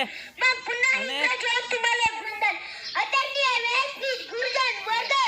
आहे आणि तुम्हाला गुरुदान अत्यान्य वेळेस गुरुदान वरदान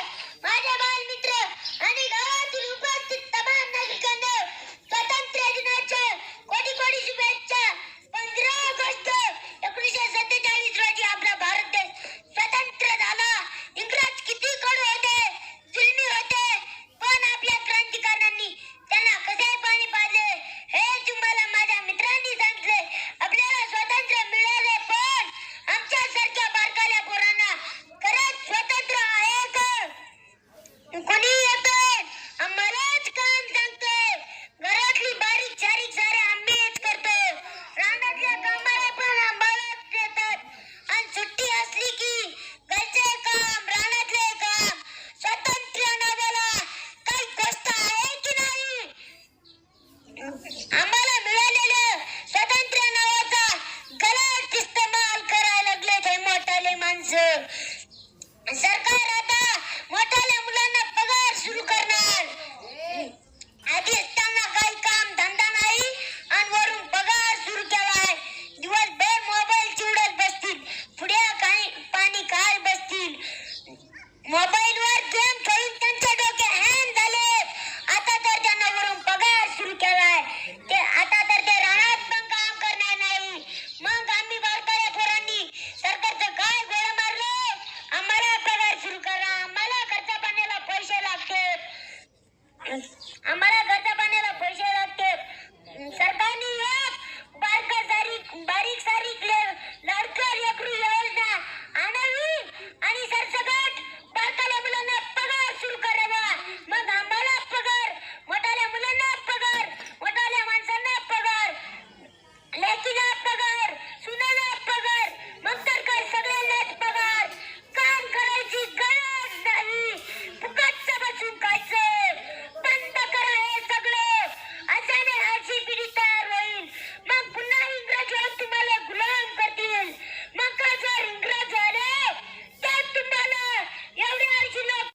सरकार आता मोठ्या